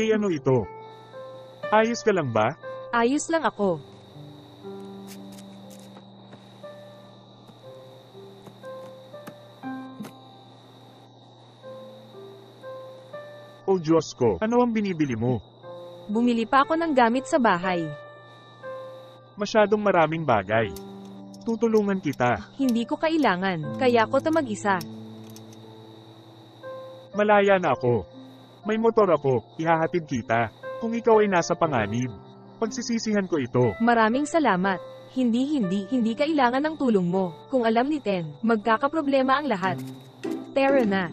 Kay ano ito? Ayos ka lang ba? Ayos lang ako. O Diyos ko, ano ang binibili mo? Bumili pa ako ng gamit sa bahay. Masyadong maraming bagay. Tutulungan kita. Hindi ko kailangan, kaya ko ta mag-isa. Malaya na ako. May motor ako, ihahatid kita. Kung ikaw ay nasa panganib, pagsisisihan ko ito. Maraming salamat. Hindi hindi, hindi kailangan ng tulong mo. Kung alam ni Ten, magkakaproblema ang lahat. Tara na.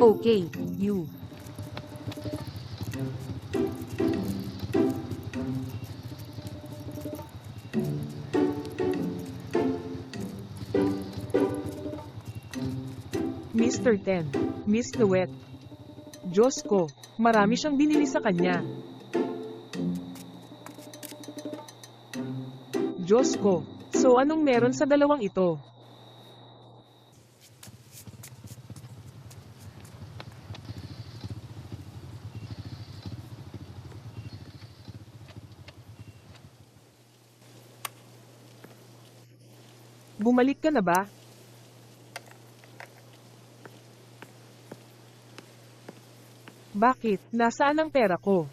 Okay, you. Mr. Ten, Miss Luet. Diyos ko, marami siyang binili sa kanya. Diyos ko, so anong meron sa dalawang ito? Bumalik ka na ba? Bakit? Nasaan ang pera ko?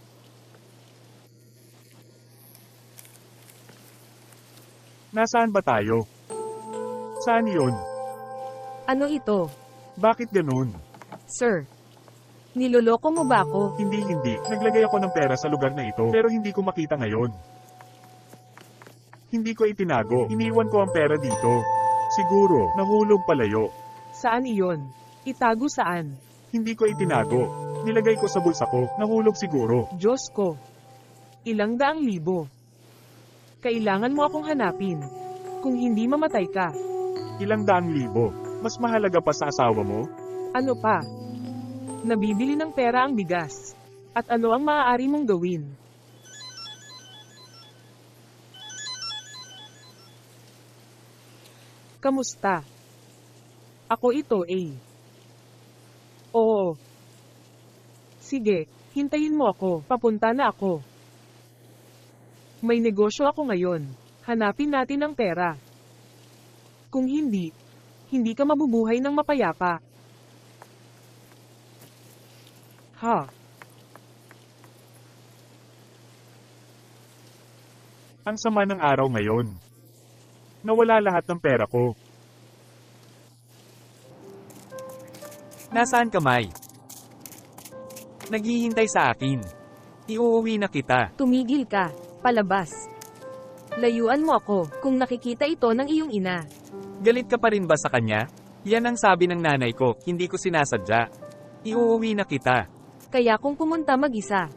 Nasaan ba tayo? Saan yun? Ano ito? Bakit ganun? Sir. Niloloko mo ba ako? Hindi hindi, naglagay ako ng pera sa lugar na ito, pero hindi ko makita ngayon. Hindi ko itinago, iniwan ko ang pera dito. Siguro, nahulog palayo. Saan iyon? Itago saan? Hindi ko itinago. Nilagay ko sa bulsa ko, nahulog siguro. Diyos ko. Ilang daang libo. Kailangan mo akong hanapin. Kung hindi mamatay ka. Ilang daang libo. Mas mahalaga pa sa asawa mo? Ano pa? Nabibili ng pera ang bigas. At ano ang maaari mong gawin? Kamusta? Ako ito, A. Oo. Sige, hintayin mo ako, papunta na ako. May negosyo ako ngayon. Hanapin natin ang pera. Kung hindi, hindi ka mabubuhay ng mapayapa. Ha? Ang sama ng araw ngayon. Nawala lahat ng pera ko. Nasaan ka, May? Naghihintay sa akin. Iuuwi na kita. Tumigil ka. Palabas. Layuan mo ako kung nakikita ito ng iyong ina. Galit ka pa rin ba sa kanya? Yan ang sabi ng nanay ko, hindi ko sinasadya. Iuuwi na kita. Kaya kung pumunta mag-isa,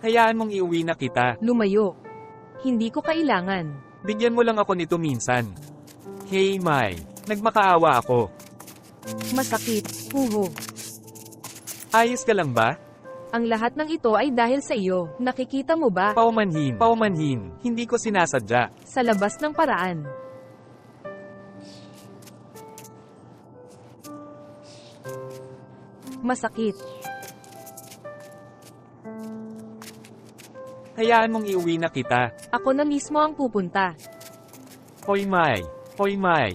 Hayaan mong iuwi na kita. lumayo. Hindi ko kailangan. Bigyan mo lang ako nito minsan. Hey, May. Nagmakaawa ako. Masakit. Huho. Ayos ka lang ba? Ang lahat ng ito ay dahil sa iyo. Nakikita mo ba? Paumanhin. Paumanhin. Hindi ko sinasadya. Sa labas ng paraan. Masakit. Hayaan mong iuwi na kita. Ako na mismo ang pupunta. Hoy, May. Hoy, May.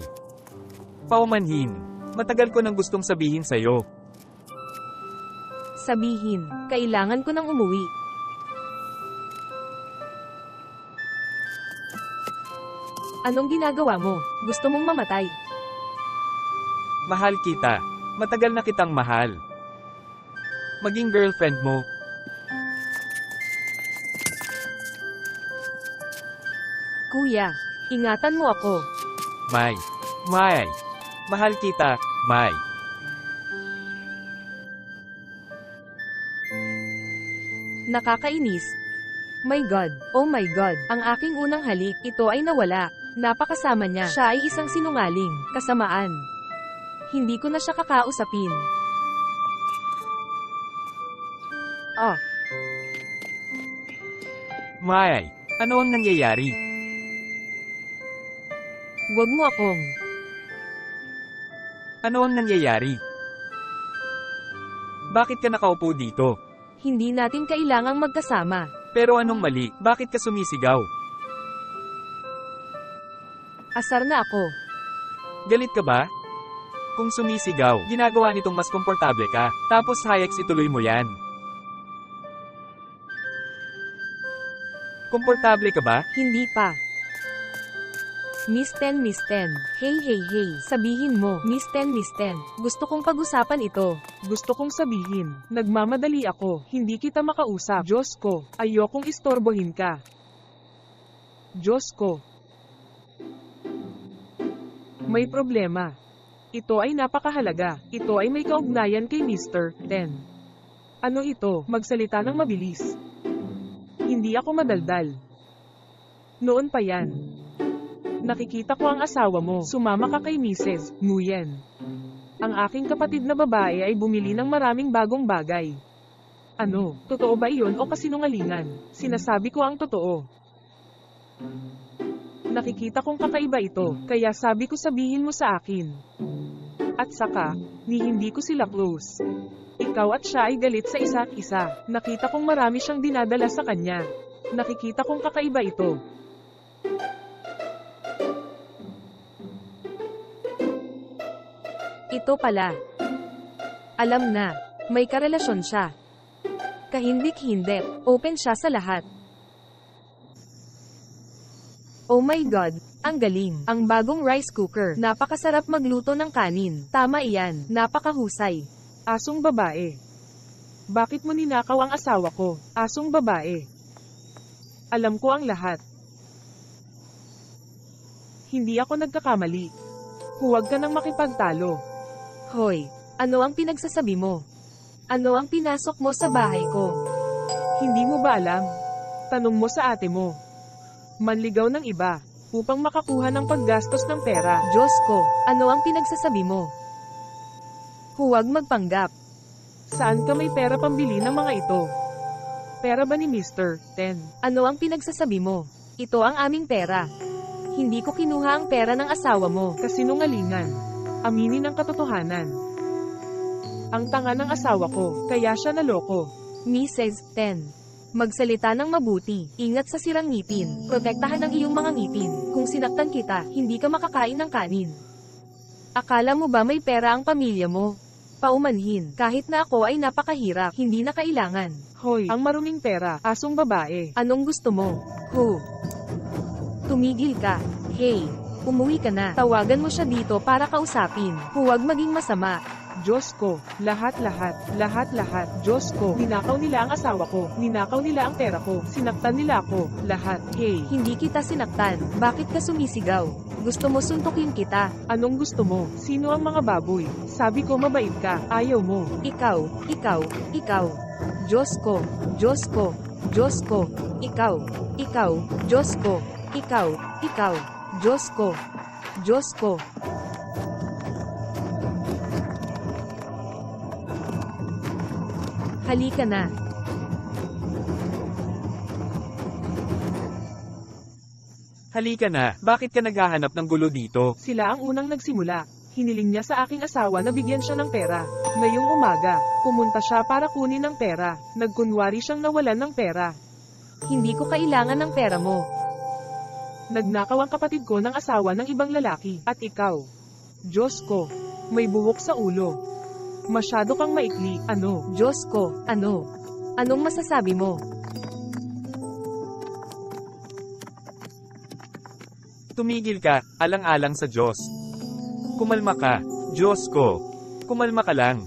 Paumanhin. Matagal ko nang gustong sabihin sa'yo. Sabihin, kailangan ko nang umuwi. Anong ginagawa mo? Gusto mong mamatay? Mahal kita. Matagal na kitang mahal. Maging girlfriend mo. Kuya, ingatan mo ako. May. May. Mahal kita, May. Nakakainis. My God, oh my God, ang aking unang halik, ito ay nawala. Napakasama niya. Siya ay isang sinungaling, kasamaan. Hindi ko na siya kakausapin. Ah, May. Ano ang nangyayari? wag mo akong. Ano ang nangyayari? Bakit ka nakaupo dito? Hindi natin kailangang magkasama. Pero anong mali? Bakit ka sumisigaw? Asar na ako. Galit ka ba? Kung sumisigaw, ginagawa nitong mas komportable ka. Tapos Hayek ituloy mo yan. Komportable ka ba? Hindi pa. Miss Ten, Miss Ten. Hey, hey, hey. Sabihin mo, Miss Ten, Miss Ten. Gusto kong pag-usapan ito. Gusto kong sabihin, nagmamadali ako, hindi kita makausap. Diyos ko, ayokong istorbohin ka. Diyos ko. May problema. Ito ay napakahalaga. Ito ay may kaugnayan kay Mr. Ten. Ano ito? Magsalita ng mabilis. Hindi ako madaldal. Noon pa yan. Nakikita ko ang asawa mo. Sumama ka kay Mrs. Nguyen. Ang aking kapatid na babae ay bumili ng maraming bagong bagay. Ano, totoo ba iyon o kasinungalingan? Sinasabi ko ang totoo. Nakikita kong kakaiba ito, kaya sabi ko sabihin mo sa akin. At saka, ni hindi ko sila close. Ikaw at siya ay galit sa isa't isa. Nakita kong marami siyang dinadala sa kanya. Nakikita kong kakaiba ito. Ito pala. Alam na, may karelasyon siya. Kahindik-hindik, open siya sa lahat. Oh my God, ang galing. Ang bagong rice cooker. Napakasarap magluto ng kanin. Tama iyan, napakahusay. Asong babae. Bakit mo ninakaw ang asawa ko? Asong babae. Alam ko ang lahat. Hindi ako nagkakamali. Huwag ka nang makipagtalo. Hoy, ano ang pinagsasabi mo? Ano ang pinasok mo sa bahay ko? Hindi mo ba alam? Tanong mo sa ate mo. Manligaw ng iba, upang makakuha ng paggastos ng pera. Diyos ko, ano ang pinagsasabi mo? Huwag magpanggap. Saan ka may pera pambili ng mga ito? Pera ba ni Mr. Ten? Ano ang pinagsasabi mo? Ito ang aming pera. Hindi ko kinuha ang pera ng asawa mo. Kasinungalingan. Aminin ang katotohanan. Ang tanga ng asawa ko, kaya siya naloko. Mrs. Ten. Magsalita ng mabuti. Ingat sa sirang ngipin. Protektahan ang iyong mga ngipin. Kung sinaktan kita, hindi ka makakain ng kanin. Akala mo ba may pera ang pamilya mo? Paumanhin. Kahit na ako ay napakahirap, hindi na kailangan. Hoy, ang maruming pera, asong babae. Anong gusto mo? Who? Tumigil ka. Hey, umuwi ka na. Tawagan mo siya dito para kausapin. Huwag maging masama. Diyos ko, lahat-lahat, lahat-lahat, Diyos ko, ninakaw nila ang asawa ko, ninakaw nila ang pera ko, sinaktan nila ako, lahat, hey, Hindi kita sinaktan. Bakit ka sumisigaw? Gusto mo suntukin kita? anong gusto mo? Sino ang mga baboy? Sabi ko mabait ka, ayaw mo. Ikaw, ikaw, ikaw. Diyos ko, Diyos ko, Diyos ko, ikaw, ikaw, Diyos ko, ikaw, ikaw, Diyos ko, Diyos ko. Halika na. Halika na, bakit ka naghahanap ng gulo dito? Sila ang unang nagsimula. Hiniling niya sa aking asawa na bigyan siya ng pera. Ngayong umaga, pumunta siya para kunin ng pera. Nagkunwari siyang nawalan ng pera. Hindi ko kailangan ng pera mo. Nagnakaw ang kapatid ko ng asawa ng ibang lalaki. At ikaw. Diyos ko. May buhok sa ulo. Masyado kang maikli. Ano? Diyos ko, ano? Anong masasabi mo? Tumigil ka, alang-alang sa Diyos. Kumalma ka, Diyos ko. Kumalma ka lang.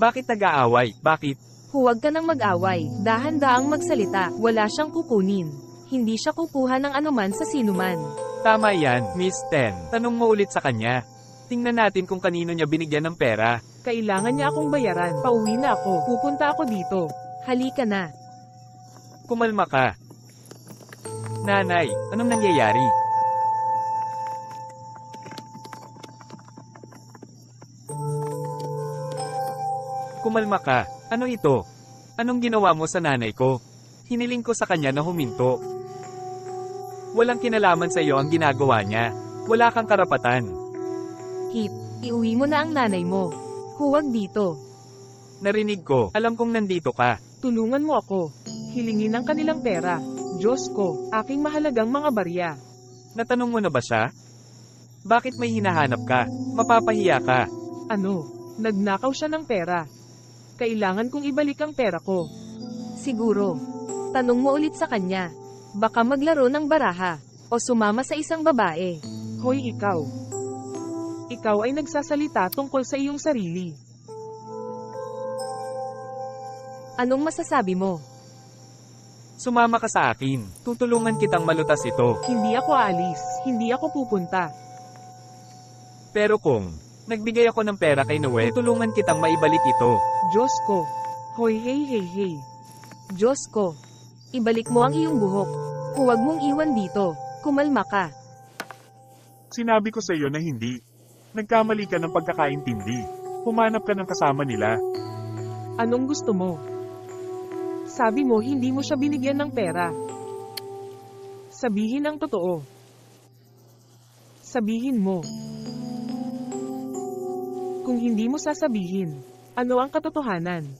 Bakit nag-aaway? Bakit? Huwag ka nang mag-away, dahan-daang magsalita, wala siyang kukunin. Hindi siya kukuha ng anuman sa sinuman. Tama yan, Miss Ten. Tanong mo ulit sa kanya. Tingnan natin kung kanino niya binigyan ng pera. Kailangan niya akong bayaran. Pauwi na ako. Pupunta ako dito. Halika na. Kumalma ka. Nanay, anong nangyayari? Kumalma ka. Ano ito? Anong ginawa mo sa nanay ko? Hiniling ko sa kanya na huminto. Walang kinalaman sa iyo ang ginagawa niya. Wala kang karapatan. Hip. Iuwi mo na ang nanay mo. Huwag dito. Narinig ko, alam kong nandito ka. Tulungan mo ako. Hilingin ang kanilang pera. Diyos ko, aking mahalagang mga barya. Natanong mo na ba siya? Bakit may hinahanap ka? Mapapahiya ka. Ano? Nagnakaw siya ng pera. Kailangan kong ibalik ang pera ko. Siguro. Tanong mo ulit sa kanya. Baka maglaro ng baraha. O sumama sa isang babae. Hoy ikaw. Ikaw ay nagsasalita tungkol sa iyong sarili. Anong masasabi mo? Sumama ka sa akin. Tutulungan kitang malutas ito. Hindi ako aalis. Hindi ako pupunta. Pero kung, nagbigay ako ng pera kay Noel, tutulungan kitang maibalik ito. Diyos ko. Hoy hey hey hey. Diyos ko. Ibalik mo ang iyong buhok. Huwag mong iwan dito. Kumalma ka. Sinabi ko sa iyo na hindi. Nagkamali ka ng pagkakaintindi. Humanap ka ng kasama nila. Anong gusto mo? Sabi mo hindi mo siya binigyan ng pera. Sabihin ang totoo. Sabihin mo. Kung hindi mo sasabihin, ano ang katotohanan?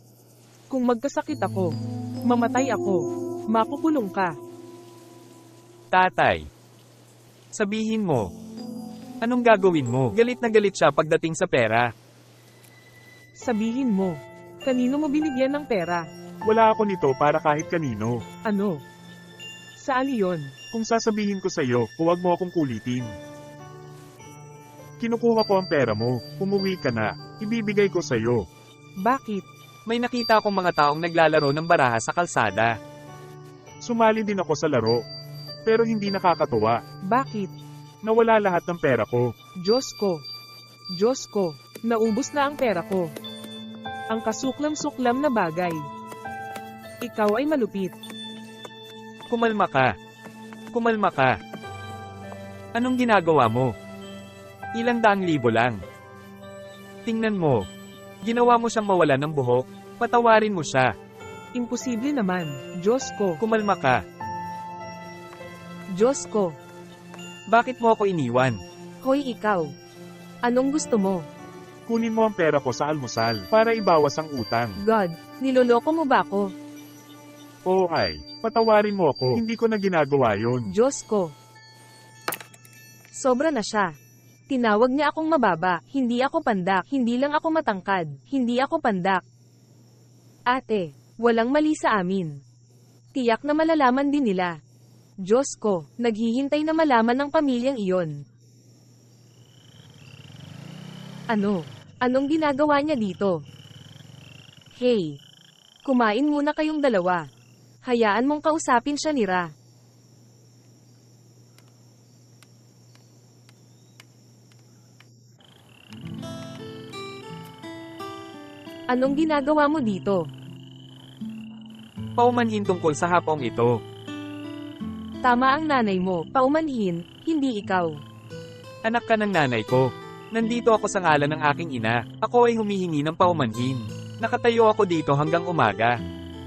Kung magkasakit ako, mamatay ako, makukulong ka. Tatay. Sabihin mo. Anong gagawin mo? Galit na galit siya pagdating sa pera. Sabihin mo. Kanino mo binigyan ng pera? Wala ako nito para kahit kanino. Ano? Saan iyon? Kung sasabihin ko sa iyo, huwag mo akong kulitin. Kinukuha ko ang pera mo, umuwi ka na, ibibigay ko sa iyo. Bakit? May nakita akong mga taong naglalaro ng baraha sa kalsada. Sumali din ako sa laro. Pero hindi nakakatuwa, Bakit? nawala lahat ng pera ko. Diyos ko. Diyos ko. Naubos na ang pera ko. Ang kasuklam-suklam na bagay. Ikaw ay malupit. Kumalma ka. Kumalma ka. Anong ginagawa mo? Ilang daang libo lang. Tingnan mo. Ginawa mo siyang mawala ng buhok. Patawarin mo siya. Imposible naman. Diyos ko. Kumalma ka. Diyos ko. Bakit mo ako iniwan? Hoy ikaw. Anong gusto mo? Kunin mo ang pera ko sa almusal, para ibawas ang utang. God, niloloko mo ba ako? Oo ay, patawarin mo ako, hindi ko na ginagawa yon. Diyos ko. Sobra na siya. Tinawag niya akong mababa, hindi ako pandak, hindi lang ako matangkad, hindi ako pandak. Ate, walang mali sa amin. Tiyak na malalaman din nila. Diyos ko, naghihintay na malaman ng pamilyang iyon. Ano? Anong ginagawa niya dito? Hey! Kumain muna kayong dalawa. Hayaan mong kausapin siya ni Ra. Anong ginagawa mo dito? Paumanhin tungkol sa hapong ito. Tama ang nanay mo, paumanhin, hindi ikaw. Anak ka ng nanay ko. Nandito ako sa ngalan ng aking ina. Ako ay humihingi ng paumanhin. Nakatayo ako dito hanggang umaga.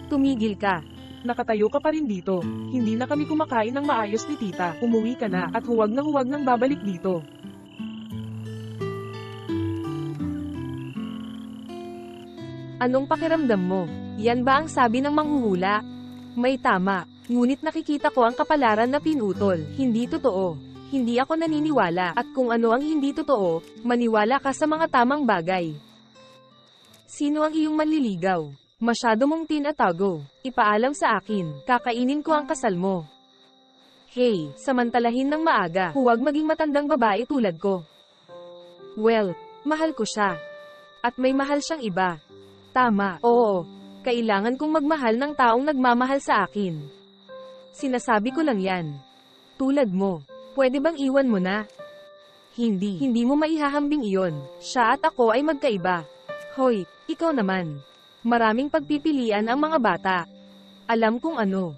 Tumigil ka. Nakatayo ka pa rin dito. Hindi na kami kumakain ng maayos ni tita. Umuwi ka na at huwag na huwag nang babalik dito. Anong pakiramdam mo? Yan ba ang sabi ng manghuhula? May tama, ngunit nakikita ko ang kapalaran na pinutol, hindi totoo. Hindi ako naniniwala, at kung ano ang hindi totoo, maniwala ka sa mga tamang bagay. Sino ang iyong manliligaw? Masyado mong tinatago. Ipaalam sa akin, kakainin ko ang kasal mo. Hey, samantalahin ng maaga, huwag maging matandang babae tulad ko. Well, mahal ko siya. At may mahal siyang iba. Tama, oo. Kailangan kong magmahal ng taong nagmamahal sa akin. Sinasabi ko lang yan. Tulad mo. Pwede bang iwan mo na? Hindi. Hindi mo maihahambing iyon. Siya at ako ay magkaiba. Hoy, ikaw naman. Maraming pagpipilian ang mga bata. Alam kung ano.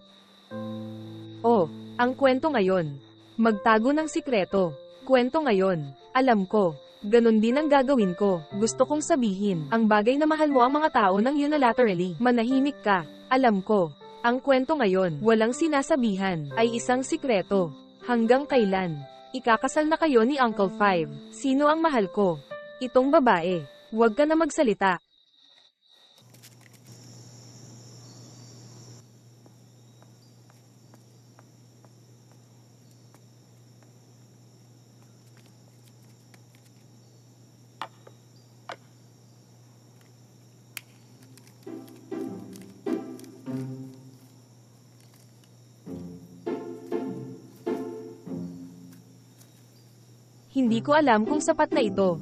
Oh, ang kwento ngayon. Magtago ng sikreto. Kwento ngayon. Alam ko. Ganon din ang gagawin ko. Gusto kong sabihin, ang bagay na mahal mo ang mga tao ng unilaterally. Manahimik ka. Alam ko. Ang kwento ngayon, walang sinasabihan, ay isang sikreto. Hanggang kailan? Ikakasal na kayo ni Uncle Five. Sino ang mahal ko? Itong babae. Huwag ka na magsalita. Hindi ko alam kung sapat na ito.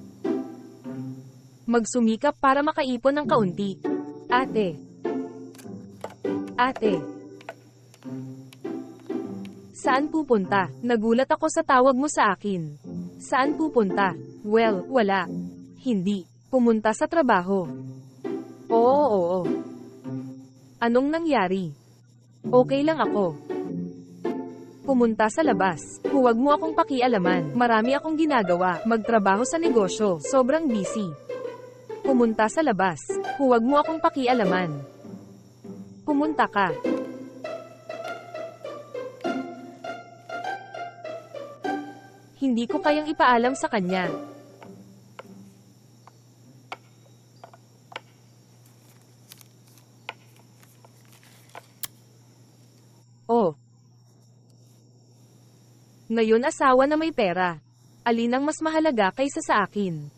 Magsumikap para makaipon ng kaunti. Ate. Ate. Saan pupunta? Nagulat ako sa tawag mo sa akin. Saan pupunta? Well, wala. Hindi. Pumunta sa trabaho. Oo, oo. Anong nangyari? Okay lang ako. Pumunta sa labas. Huwag mo akong pakialaman. Marami akong ginagawa. Magtrabaho sa negosyo. Sobrang busy. Pumunta sa labas. Huwag mo akong pakialaman. Pumunta ka. Hindi ko kayang ipaalam sa kanya. Oh. Ngayon asawa na may pera. Alin ang mas mahalaga kaysa sa akin?